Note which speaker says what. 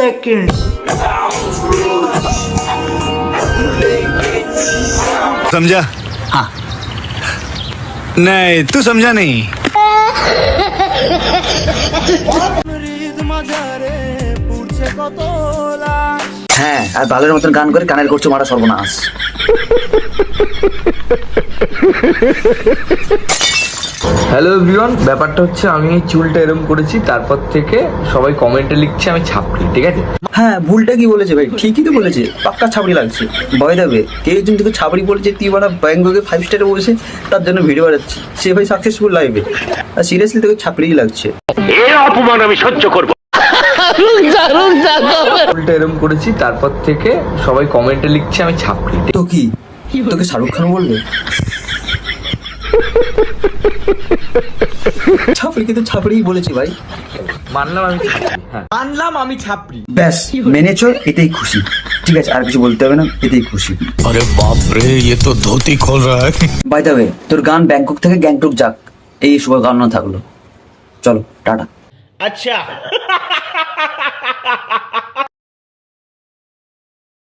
Speaker 1: seconds.
Speaker 2: समझा
Speaker 1: हाँ
Speaker 2: नहीं तू समझा नहीं
Speaker 1: হ্যাঁ আর বালের মতন গান করে কানের করছে মারা সর্বনাশ
Speaker 3: হ্যালো এভরিওয়ান ব্যাপারটা হচ্ছে আমি এই চুলটা এরম করেছি তারপর থেকে সবাই কমেন্টে লিখছে আমি ছাপড়ি ঠিক আছে?
Speaker 1: হ্যাঁ ভুলটা কি বলেছে ভাই? ঠিকই তো বলেছে পাক্কা ছাপড়ি লাগছে। ভয় দেবে কে একজন তোকে ছাপড়ি বলেছে তুই বাড়া ব্যাঙ্গকে ফাইভ স্টারে বসে তার জন্য ভিডিও বানাচ্ছি। সে ভাই সাকসেসফুল লাইভে আর সিরিয়াসলি তোকে ছাপড়িই লাগছে। এর অপমান আমি সহ্য করব।
Speaker 3: চুলটা এরম করেছি তারপর থেকে সবাই কমেন্টে লিখছে আমি ছাপড়ি
Speaker 1: তো কি? তোকে শাহরুখ খান বলবে? ছাপড়ি কিন্তু ছাপড়িই বলেছি ভাই।
Speaker 3: মানলাম আমি হ্যাঁ। মানলাম আমি ছাপড়ি।
Speaker 1: ব্যাস এটাই খুশি। ঠিক আছে আর কিছু বলতে হবে না এটাই খুশি।
Speaker 2: আরে বাপ রে এ তো ধুতি খোল
Speaker 1: বাই দ্য ওয়ে তোর গান ব্যাংকক থেকে গ্যাংটক যাক। এই শুভ গান না থাকল। চলো টাটা।
Speaker 4: আচ্ছা।